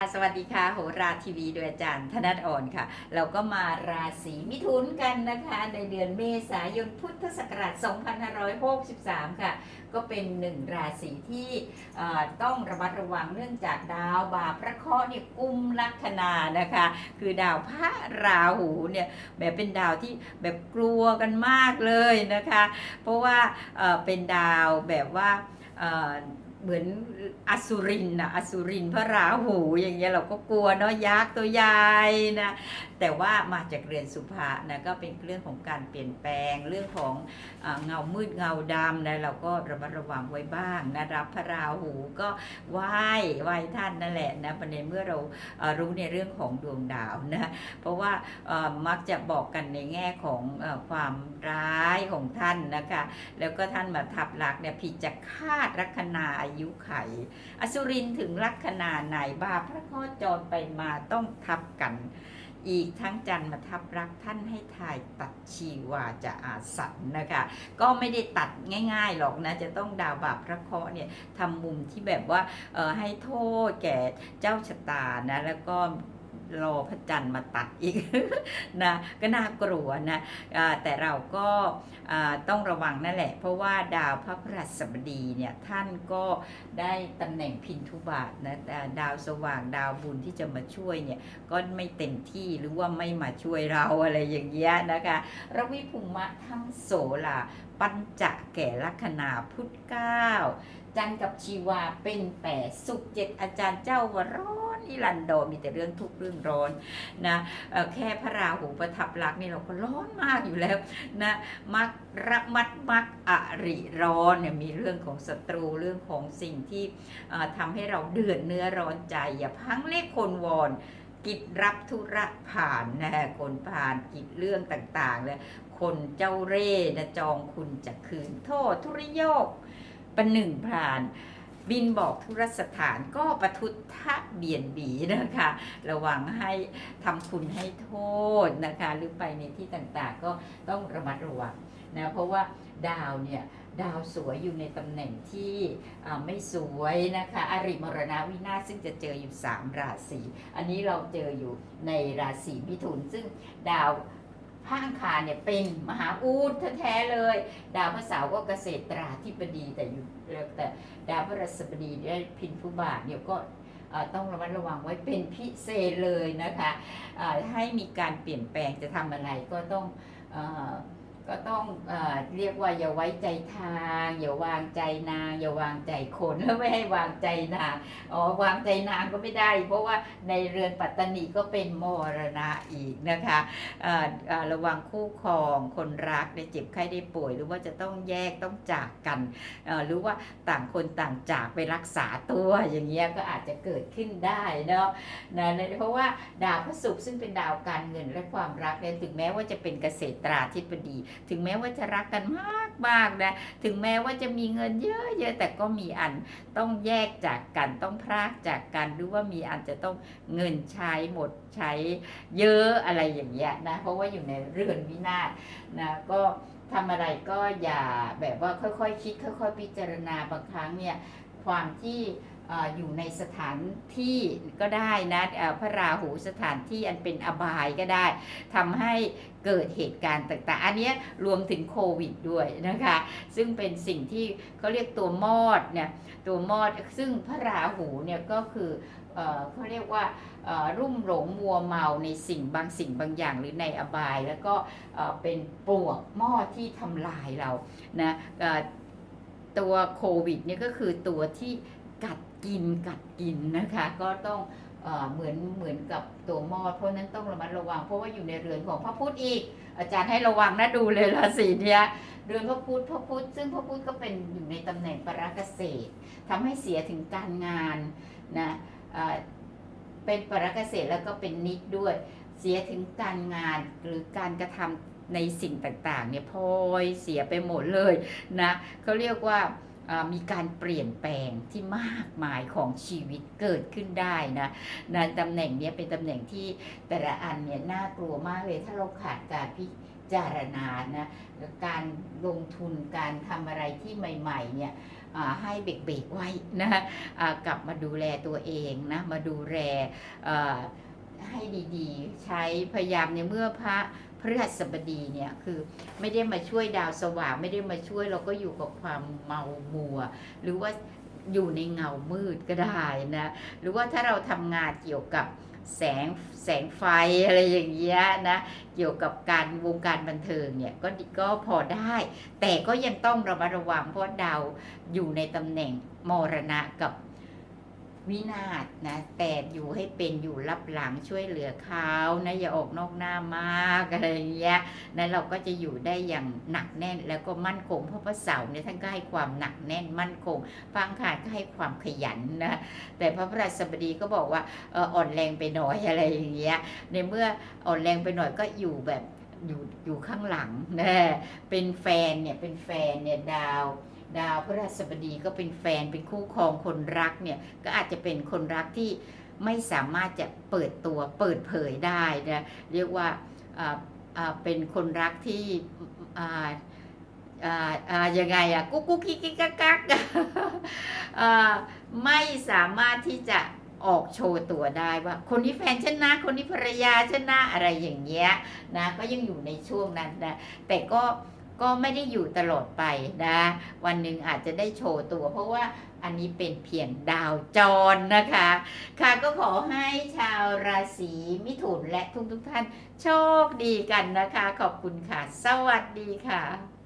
สวัสดีค่ะ โหราทีวีโดยอาจารย์ธนัทอ่อนค่ะ เราก็มาราศีมิถุนกันนะคะ ในเดือนเมษายนพุทธศักราช 2563 ค่ะ ก็เป็นหนึ่งราศีที่ต้องระมัดระวังเนื่องจากดาวบาพระเคราะห์เนี่ยกุมลัคนานะคะ คือดาวพระราหูเนี่ยแบบเป็นดาวที่แบบกลัวกันมากเลยนะคะ เพราะว่าเป็นดาวแบบว่า เหมือนอสุรินนะอสุรินพระราหูอย่างเงี้ยเราก็กลัวเนาะยักษ์ตัวใหญ่นะแต่ว่ามาจากเรือนสุภานะก็เป็นเรื่องของการเปลี่ยนแปลงเรื่องของเงามืดเงาดำนะเราก็ระมัดระวังไว้บ้างนะรับพระราหูก็ไหว้ไหว้ท่านนั่นแหละนะประเด็นเมื่อเรารู้ในเรื่องของดวงดาวนะเพราะว่ามักจะบอกกันในแง่ของอความร้ายของท่านนะคะแล้วก็ท่านมาทับลักเนี่ยผิดจากคาดลัคนาอายุไข อสุรินถึงลัคนาไหนบาพระโคจรไปมาต้องทับกัน อีกทั้งจันทร์มาทับรักท่านให้ทายตัดชีวาจะอาสันนะคะ ก็ไม่ได้ตัดง่ายๆหรอกนะ จะต้องดาวบาปพระเคราะห์เนี่ยทำมุมที่แบบว่าให้โทษแก่เจ้าชะตานะแล้วก็ รอพระจันทร์มาตัดอีกนะก็น่ากลัวนะแต่เราก็ต้องระวังนั่นแหละ เพราะว่าดาวพระพฤหัสบดีเนี่ยท่านก็ได้ตำแหน่งพินทุบาทนะดาวสว่างดาวบุญที่จะมาช่วยเนี่ยก็ไม่เต็มที่หรือว่าไม่มาช่วยเราอะไรอย่างเงี้ยนะคะระวิภุมะทั้งโสลาปัญจะแก่ลัคนาพุทธเก้าจันทร์กับชีวาเป็นแปดสุขเจ็ดอาจารย์เจ้าวร้อ นนิรันดรมีแต่เรื่องทุกข์เรื่องร้อนนะแค่พระราหูประทับลักนี่เราก็ร้อนมากอยู่แล้วนะมักระมัดมักอริร้อนเนี่ยมีเรื่องของศัตรูเรื่องของสิ่งที่เอ่อทำให้เราเดือดเนื้อร้อนใจ อย่าพังเลขคนวอนกิจรับธุระผ่านนะคนผ่านกิจเรื่องต่างๆเลยคนเจ้าเร่นะจองคุณจะคืนโทษทุริโยกประหนึ่งพราน บินบอกธุรสถานก็ประทุษทะเบียนบีนะคะ ระวังให้ทำคุณให้โทษนะคะ หรือไปในที่ต่างๆ ก็ต้องระมัดระวังนะเพราะว่าดาวเนี่ยดาวสวยอยู่ในตำแหน่งที่ไม่สวยนะคะอริมรณวินาศซึ่งจะเจออยู่ 3 ราศี อันนี้เราเจออยู่ในราศีมิถุน ซึ่งดาว พระอังคารเนี่ยเป็นมหาอูดแท้ๆเลย ดาวพระเสาร์ก็เกษตราธิบดีแต่อยู่แต่ดาวพระราชบดีได้พินทุบาทเนี่ยก็ต้องระมัดระวังไว้เป็นพิเศษเลยนะคะให้มีการเปลี่ยนแปลงจะทำอะไรก็ต้องอ ก็ต้องเอเรียกว่าอย่าไว้ใจทาง อย่าวางใจนางอย่าวางใจคนแล้วไม่ให้วางใจนางอ๋อวางใจนางก็ไม่ได้ เพราะว่าในเรือนปัตตานีก็เป็นมรณะอีกนะคะระวังคู่ครองคนรักได้เจ็บไข้ได้ป่วย หรือว่าจะต้องแยกต้องจากกันหรือว่าต่างคนต่างจากไปรักษาตัวอย่างเงี้ยก็อาจจะเกิดขึ้นได้เนาะนะเพราะว่าดาวพระศุกร์ซึ่งเป็นดาวการเงินและความรักเนี่ยถึงแม้ว่าจะเป็นเกษตราธิบดีถึงแม้ว่าจะรักกันมากมากนะถึงแม้ว่าจะมีเงินเยอะๆแต่ก็มีอันต้องแยกจากกันต้องพรากจากกันหรือว่ามีอันจะต้องเงินใช้หมดใช้เยอะอะไรอย่างเงี้ยนะเพราะว่าอยู่ในเรือนวินาศนะก็ทำอะไรก็อย่าแบบว่าค่อยๆคคิด ค่อย ๆ พิจารณาบางครั้งเนี่ยความที่ อยู่ในสถานที่ก็ได้นะพระราหูสถานที่อันเป็นอบายก็ได้ทำให้เกิดเหตุการณ์ต่างๆ อันนี้รวมถึงโควิดด้วยนะคะ ซึ่งเป็นสิ่งที่เขาเรียกตัวมอดเนี่ยตัวมอดซึ่งพระราหูเนี่ยก็คือเขาเรียกว่ารุ่มหลงมัวเมาในสิ่งบางสิ่งบางอย่างหรือในอบาย แล้วก็เป็นปลวกม้อที่ทำลายเรานะตัวโควิดเนี่ยก็คือตัวที่ กัดกินกัดกินนะคะ ก็ต้องเหมือนเหมือนกับตัวม้อเพราะนั้นต้องระมัดระวัง เพราะว่าอยู่ในเรือนของพระพุทธอีก อาจารย์ให้ระวังนะดูเลยราศีเนี้ยเรือนพระพุทธพระพุทธซึ่งพระพุทธก็เป็นอยู่ในตำแหน่งปราเกษตรทำให้เสียถึงการงานนะเอ่อเป็นปรเกษตรแล้วก็เป็นนิดด้วย เสียถึงการงานหรือการกระทำในสิ่งต่างๆเนี่ยพลอยเสียไปหมดเลยนะเขาเรียกว่า มีการเปลี่ยนแปลงที่มากมายของชีวิตเกิดขึ้นได้นะนะตำแหน่งนี้เป็นตำแหน่งที่แต่ละอันเนี่ยน่ากลัวมากเลยถ้าเราขาดการพิจารณานะการลงทุนการทำอะไรที่ใหม่ ๆ เนี่ยให้เบรกๆไว้นะอ่ากลับมาดูแลตัวเองนะมาดูแล ให้ดีๆ ใช้พยายามในเมื่อพระพฤหัสบดีเนี่ยคือไม่ได้มาช่วยดาวสว่างไม่ได้มาช่วยเราก็อยู่กับความเมามัว หรือว่าอยู่ในเงามืดก็ได้นะ หรือว่าถ้าเราทำงานเกี่ยวกับแสงแสงไฟอะไรอย่างเงี้ยนะเกี่ยวกับการวงการบันเทิงเนี่ยก็ก็พอได้ แต่ก็ยังต้องระมัดระวังเพราะดาวอยู่ในตำแหน่งมรณะกับ วินาศนะแต่อยู่ให้เป็นอยู่รับหลังช่วยเหลือเขานะอย่าออกนอกหน้ามากอะไรอย่างเงี้ยนะเราก็จะอยู่ได้อย่างหนักแน่นแล้วก็มั่นคงเพราะพระเสาร์เนี่ยท่านก็ให้ความหนักแน่นมั่นคงพระอังคารก็ให้ความขยันนะแต่พระพฤหัสบดีก็บอกว่าอ่อนแรงไปหน่อยอะไรอย่างเงี้ยในเมื่ออ่อนแรงไปหน่อยก็อยู่แบบอยู่อยู่ข้างหลังนะเป็นแฟนเนี่ยเป็นแฟนเนี่ยดาว ดาวพฤหัสบดีก็เป็นแฟนเป็นคู่ครองคนรักเนี่ยก็อาจจะเป็นคนรักที่ไม่สามารถจะเปิดตัวเปิดเผยได้นะเรียกว่าเป็นคนรักที่อย่าอ่ายังไงอะกุ๊กกุ๊กกิ๊กกักกักไม่สามารถที่จะออกโชว์ตัวได้ว่า คนนี้แฟนฉันนะคนนี้ภรรยาฉันนะอะไรอย่างเงี้ยนะก็ยังอยู่ในช่วงนั้นนะแต่ก็ ก็ไม่ได้อยู่ตลอดไปนะ วันหนึ่งอาจจะได้โชว์ตัว เพราะว่าอันนี้เป็นเพียงดาวจรนะคะ ค่ะก็ขอให้ชาวราศีมิถุนและทุกทุกท่านโชคดีกันนะคะ ขอบคุณค่ะ สวัสดีค่ะ